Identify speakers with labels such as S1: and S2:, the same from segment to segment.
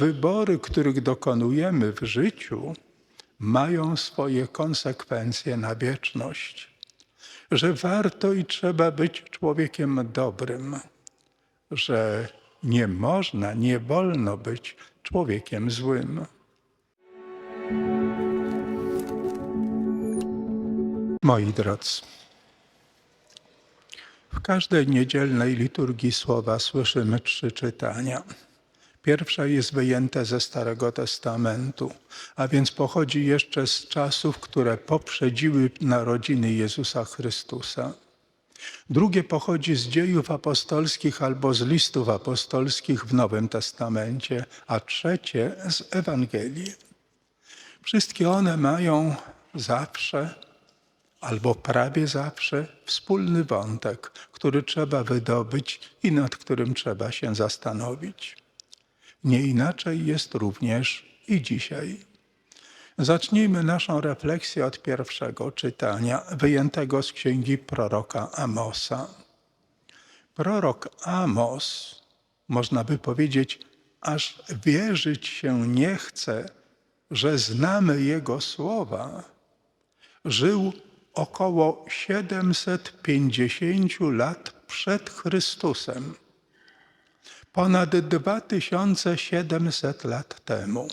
S1: Wybory, których dokonujemy w życiu, mają swoje konsekwencje na wieczność. Że warto i trzeba być człowiekiem dobrym, że nie można, nie wolno być człowiekiem złym. Moi drodzy, w każdej niedzielnej liturgii słowa słyszymy trzy czytania. Pierwsze jest wyjęte ze Starego Testamentu, a więc pochodzi jeszcze z czasów, które poprzedziły narodziny Jezusa Chrystusa. Drugie pochodzi z dziejów apostolskich albo z listów apostolskich w Nowym Testamencie, a trzecie z Ewangelii. Wszystkie one mają zawsze albo prawie zawsze wspólny wątek, który trzeba wydobyć i nad którym trzeba się zastanowić. Nie inaczej jest również i dzisiaj. Zacznijmy naszą refleksję od pierwszego czytania, wyjętego z księgi proroka Amosa. Prorok Amos, można by powiedzieć, aż wierzyć się nie chce, że znamy jego słowa, żył około 750 lat przed Chrystusem, ponad 2700 lat temu.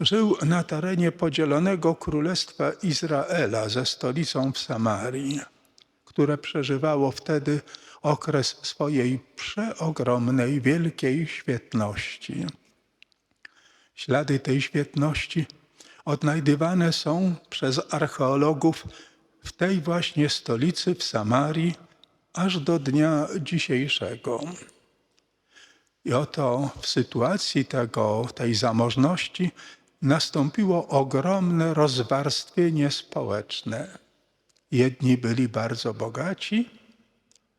S1: Żył na terenie podzielonego Królestwa Izraela ze stolicą w Samarii, które przeżywało wtedy okres swojej przeogromnej, wielkiej świetności. Ślady tej świetności odnajdywane są przez archeologów w tej właśnie stolicy w Samarii aż do dnia dzisiejszego. I oto w sytuacji tego, tej zamożności nastąpiło ogromne rozwarstwienie społeczne. Jedni byli bardzo bogaci,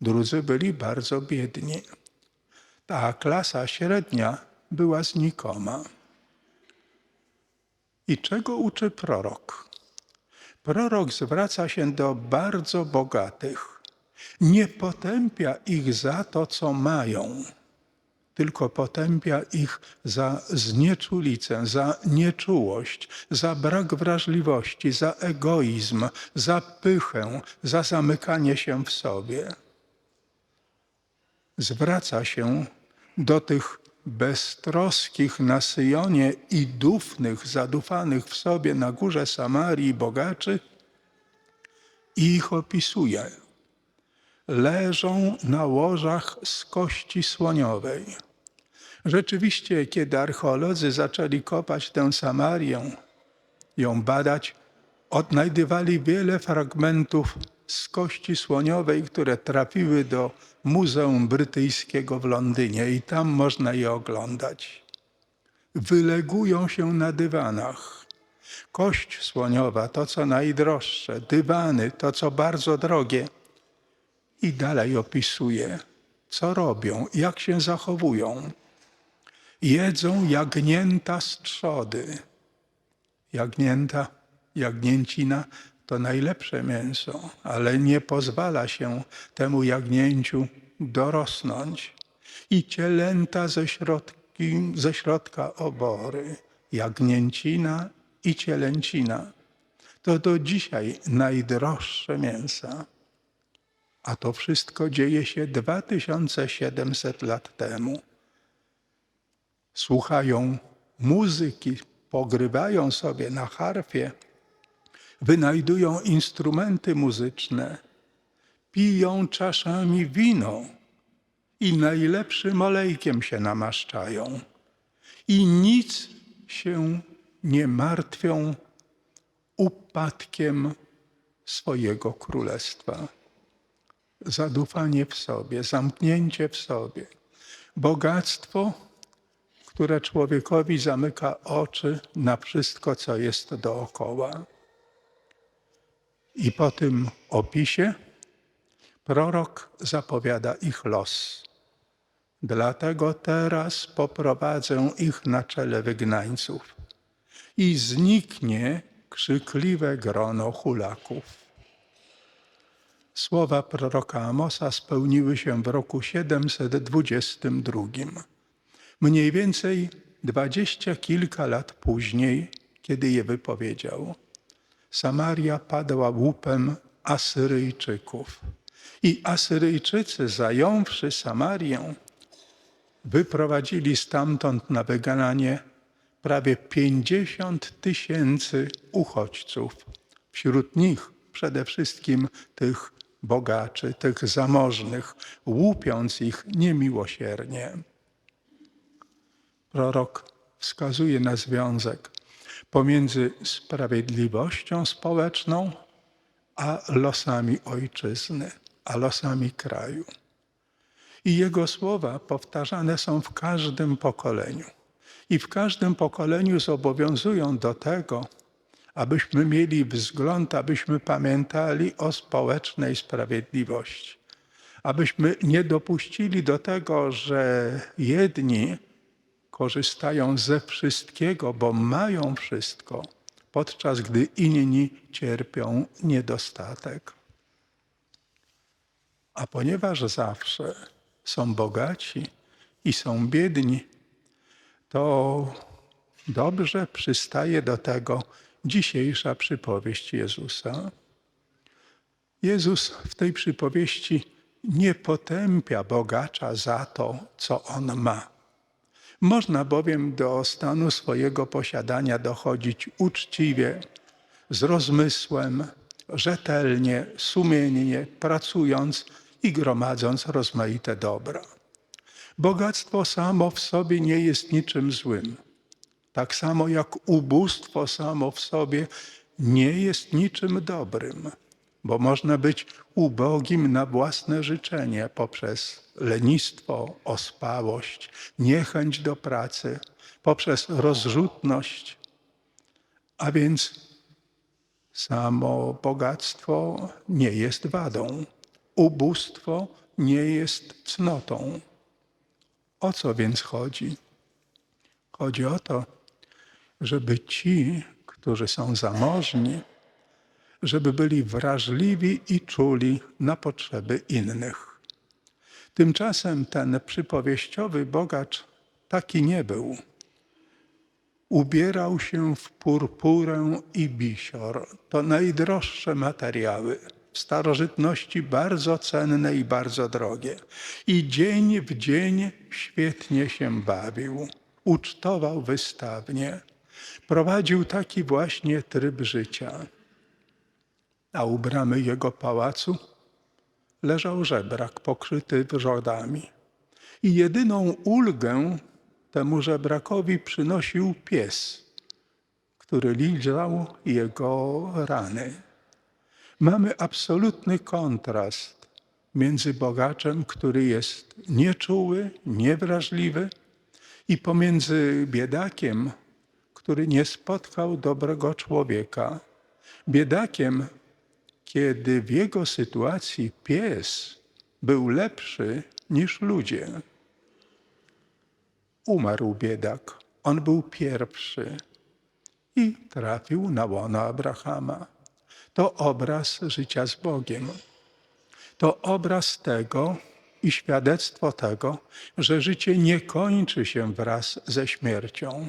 S1: drudzy byli bardzo biedni. Ta klasa średnia była znikoma. I czego uczy prorok? Prorok zwraca się do bardzo bogatych. Nie potępia ich za to, co mają, tylko potępia ich za znieczulicę, za nieczułość, za brak wrażliwości, za egoizm, za pychę, za zamykanie się w sobie. Zwraca się do tych beztroskich na Syjonie i dufnych, zadufanych w sobie na górze Samarii bogaczy i ich opisuje. Leżą na łożach z kości słoniowej. Rzeczywiście, kiedy archeolodzy zaczęli kopać tę Samarię, ją badać, odnajdywali wiele fragmentów z kości słoniowej, które trafiły do Muzeum Brytyjskiego w Londynie i tam można je oglądać. Wylegują się na dywanach. Kość słoniowa to co najdroższe, dywany to co bardzo drogie. I dalej opisuje, co robią, jak się zachowują. Jedzą jagnięta z trzody. Jagnięta, jagnięcina to najlepsze mięso, ale nie pozwala się temu jagnięciu dorosnąć. I cielęta ze, środki, ze środka obory, jagnięcina i cielęcina. To do dzisiaj najdroższe mięsa. A to wszystko dzieje się 2700 lat temu. Słuchają muzyki, pogrywają sobie na harfie, wynajdują instrumenty muzyczne, piją czaszami wino i najlepszym olejkiem się namaszczają. I nic się nie martwią upadkiem swojego królestwa. Zadufanie w sobie, zamknięcie w sobie, bogactwo, które człowiekowi zamyka oczy na wszystko, co jest dookoła. I po tym opisie prorok zapowiada ich los. Dlatego teraz poprowadzę ich na czele wygnańców i zniknie krzykliwe grono hulaków. Słowa proroka Amosa spełniły się w roku 722. Mniej więcej dwadzieścia kilka lat później, kiedy je wypowiedział. Samaria padła łupem Asyryjczyków. I Asyryjczycy, zająwszy Samarię, wyprowadzili stamtąd na wygnanie prawie 50 tysięcy uchodźców. Wśród nich przede wszystkim tych bogaczy, tych zamożnych, łupiąc ich niemiłosiernie. Prorok wskazuje na związek pomiędzy sprawiedliwością społeczną a losami ojczyzny, a losami kraju. I jego słowa powtarzane są w każdym pokoleniu. I w każdym pokoleniu zobowiązują do tego, abyśmy mieli wzgląd, abyśmy pamiętali o społecznej sprawiedliwości. Abyśmy nie dopuścili do tego, że jedni korzystają ze wszystkiego, bo mają wszystko, podczas gdy inni cierpią niedostatek. A ponieważ zawsze są bogaci i są biedni, to dobrze przystaje do tego dzisiejsza przypowieść Jezusa. Jezus w tej przypowieści nie potępia bogacza za to, co on ma. Można bowiem do stanu swojego posiadania dochodzić uczciwie, z rozmysłem, rzetelnie, sumiennie, pracując i gromadząc rozmaite dobra. Bogactwo samo w sobie nie jest niczym złym. Tak samo jak ubóstwo samo w sobie nie jest niczym dobrym, bo można być ubogim na własne życzenie poprzez lenistwo, ospałość, niechęć do pracy, poprzez rozrzutność. A więc samo bogactwo nie jest wadą, ubóstwo nie jest cnotą. O co więc chodzi? Chodzi o to, żeby ci, którzy są zamożni, żeby byli wrażliwi i czuli na potrzeby innych. Tymczasem ten przypowieściowy bogacz taki nie był. Ubierał się w purpurę i bisior. To najdroższe materiały. W starożytności bardzo cenne i bardzo drogie. I dzień w dzień świetnie się bawił. Ucztował wystawnie. Prowadził taki właśnie tryb życia. A u bramy jego pałacu leżał żebrak pokryty wrzodami. I jedyną ulgę temu żebrakowi przynosił pies, który lizał jego rany. Mamy absolutny kontrast między bogaczem, który jest nieczuły, niewrażliwy, i pomiędzy biedakiem, który nie spotkał dobrego człowieka. Biedakiem, kiedy w jego sytuacji pies był lepszy niż ludzie. Umarł biedak, on był pierwszy i trafił na łono Abrahama. To obraz życia z Bogiem. To obraz tego i świadectwo tego, że życie nie kończy się wraz ze śmiercią.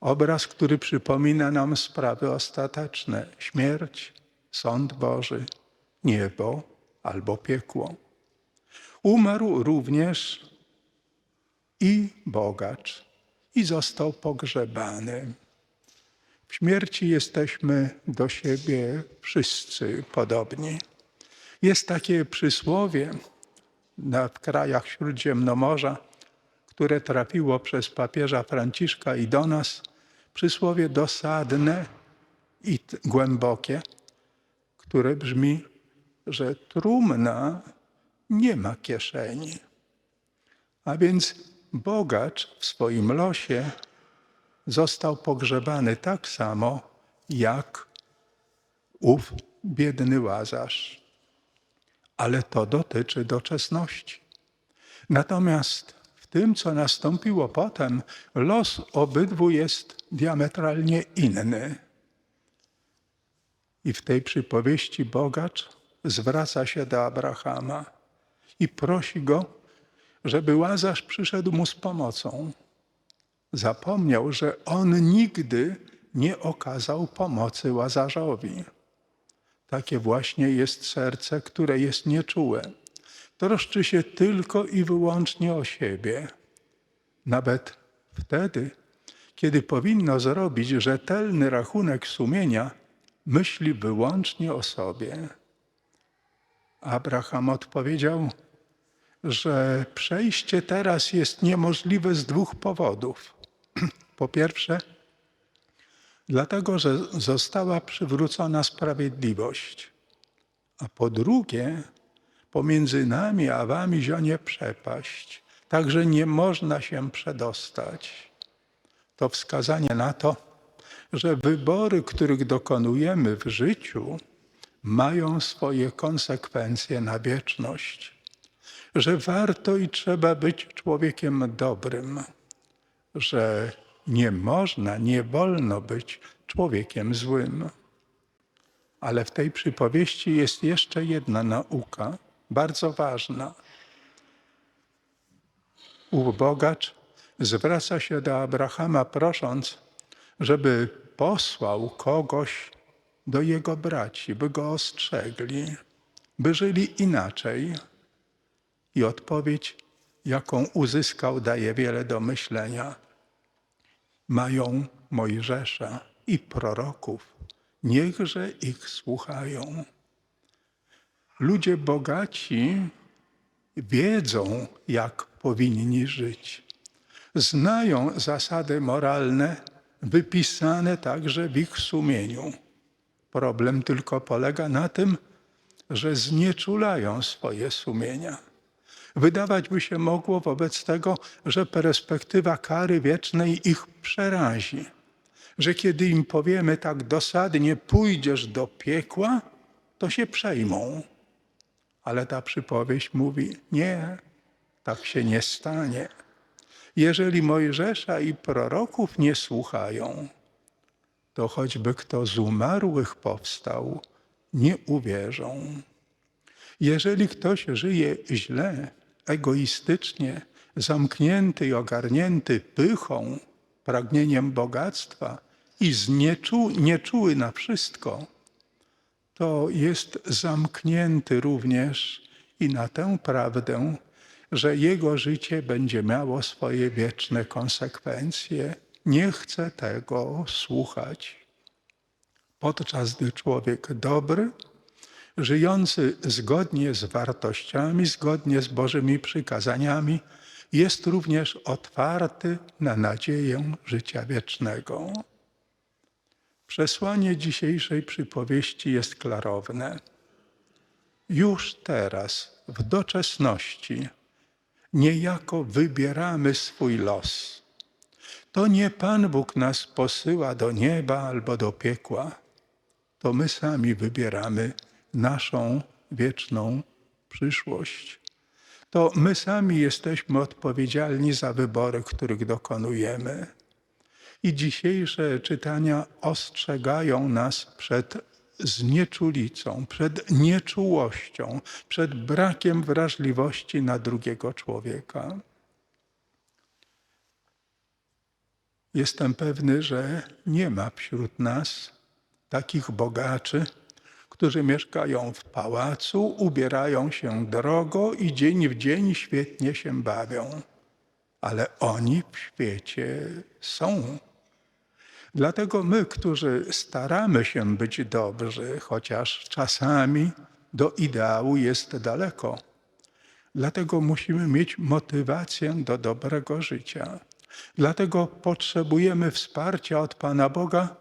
S1: Obraz, który przypomina nam sprawy ostateczne: śmierć, sąd Boży, niebo albo piekło. Umarł również i bogacz i został pogrzebany. W śmierci jesteśmy do siebie wszyscy podobni. Jest takie przysłowie w krajach Śródziemnomorza, które trafiło przez papieża Franciszka i do nas, przysłowie dosadne i głębokie, które brzmi, że trumna nie ma kieszeni. A więc bogacz w swoim losie został pogrzebany tak samo jak ów biedny łazarz. Ale to dotyczy doczesności. Natomiast w tym, co nastąpiło potem, los obydwu jest diametralnie inny. I w tej przypowieści bogacz zwraca się do Abrahama i prosi go, żeby Łazarz przyszedł mu z pomocą. zapomniał, że on nigdy nie okazał pomocy Łazarzowi. Takie właśnie jest serce, które jest nieczułe. Troszczy się tylko i wyłącznie o siebie. Nawet wtedy, kiedy powinno zrobić rzetelny rachunek sumienia, myśli wyłącznie o sobie. Abraham odpowiedział, że przejście teraz jest niemożliwe z dwóch powodów. Po pierwsze, dlatego, że została przywrócona sprawiedliwość, a po drugie, pomiędzy nami a wami zionie przepaść, także nie można się przedostać. To wskazanie na to, że wybory, których dokonujemy w życiu, mają swoje konsekwencje na wieczność, że warto i trzeba być człowiekiem dobrym, że nie można, nie wolno być człowiekiem złym. Ale w tej przypowieści jest jeszcze jedna nauka, bardzo ważna. Ów bogacz zwraca się do Abrahama, prosząc, żeby posłał kogoś do jego braci, by go ostrzegli, by żyli inaczej. I odpowiedź, jaką uzyskał, daje wiele do myślenia. Mają Mojżesza i proroków, niechże ich słuchają. Ludzie bogaci wiedzą, jak powinni żyć. Znają zasady moralne, wypisane także w ich sumieniu. Problem tylko polega na tym, że znieczulają swoje sumienia. Wydawać by się mogło wobec tego, że perspektywa kary wiecznej ich przerazi, że kiedy im powiemy tak dosadnie, pójdziesz do piekła, to się przejmą. Ale ta przypowieść mówi: Nie, tak się nie stanie. Jeżeli Mojżesza i proroków nie słuchają, to choćby kto z umarłych powstał, nie uwierzą. Jeżeli ktoś żyje źle, egoistycznie, zamknięty i ogarnięty pychą, pragnieniem bogactwa i znieczu, nieczuły na wszystko, to jest zamknięty również i na tę prawdę, że jego życie będzie miało swoje wieczne konsekwencje. Nie chce tego słuchać. Podczas gdy człowiek dobry, żyjący zgodnie z wartościami, zgodnie z Bożymi przykazaniami, jest również otwarty na nadzieję życia wiecznego. Przesłanie dzisiejszej przypowieści jest klarowne. Już teraz, w doczesności, niejako wybieramy swój los. To nie Pan Bóg nas posyła do nieba albo do piekła, to my sami wybieramy naszą wieczną przyszłość. To my sami jesteśmy odpowiedzialni za wybory, których dokonujemy. I dzisiejsze czytania ostrzegają nas przed znieczulicą, przed nieczułością, przed brakiem wrażliwości na drugiego człowieka. Jestem pewny, że nie ma wśród nas takich bogaczy, którzy mieszkają w pałacu, ubierają się drogo i dzień w dzień świetnie się bawią. Ale oni w świecie są. Dlatego my, którzy staramy się być dobrzy, chociaż czasami do ideału jest daleko, dlatego musimy mieć motywację do dobrego życia. Dlatego potrzebujemy wsparcia od Pana Boga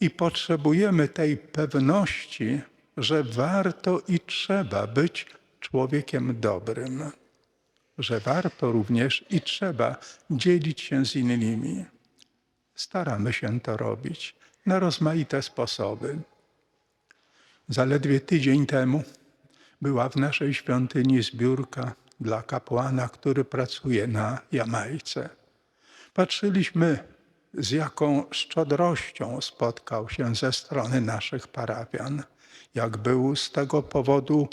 S1: i potrzebujemy tej pewności, że warto i trzeba być człowiekiem dobrym, że warto również i trzeba dzielić się z innymi. Staramy się to robić na rozmaite sposoby. Zaledwie tydzień temu była w naszej świątyni zbiórka dla kapłana, który pracuje na Jamajce. Patrzyliśmy, z jaką szczodrością spotkał się ze strony naszych parafian, jak był z tego powodu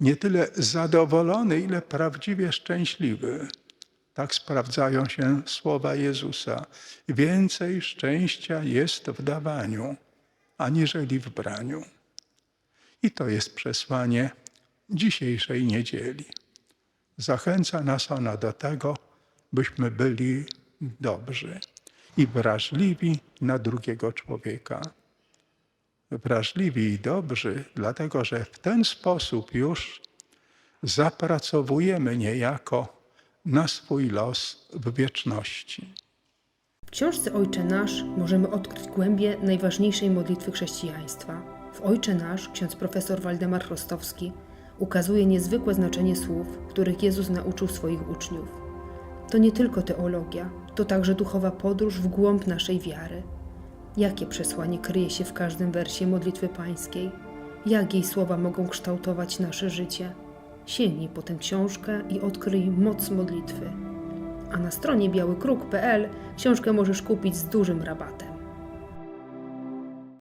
S1: nie tyle zadowolony, ile prawdziwie szczęśliwy. Tak sprawdzają się słowa Jezusa. Więcej szczęścia jest w dawaniu, aniżeli w braniu. I to jest przesłanie dzisiejszej niedzieli. Zachęca nas ona do tego, byśmy byli dobrzy i wrażliwi na drugiego człowieka. Wrażliwi i dobrzy, dlatego że w ten sposób już zapracowujemy niejako na swój los w wieczności.
S2: W książce Ojcze Nasz możemy odkryć głębie najważniejszej modlitwy chrześcijaństwa. W Ojcze Nasz ksiądz profesor Waldemar Chrostowski ukazuje niezwykłe znaczenie słów, których Jezus nauczył swoich uczniów. To nie tylko teologia, to także duchowa podróż w głąb naszej wiary. Jakie przesłanie kryje się w każdym wersie modlitwy pańskiej? Jak jej słowa mogą kształtować nasze życie? Sięgnij po tę książkę i odkryj moc modlitwy. A na stronie białykruk.pl książkę możesz kupić z dużym rabatem.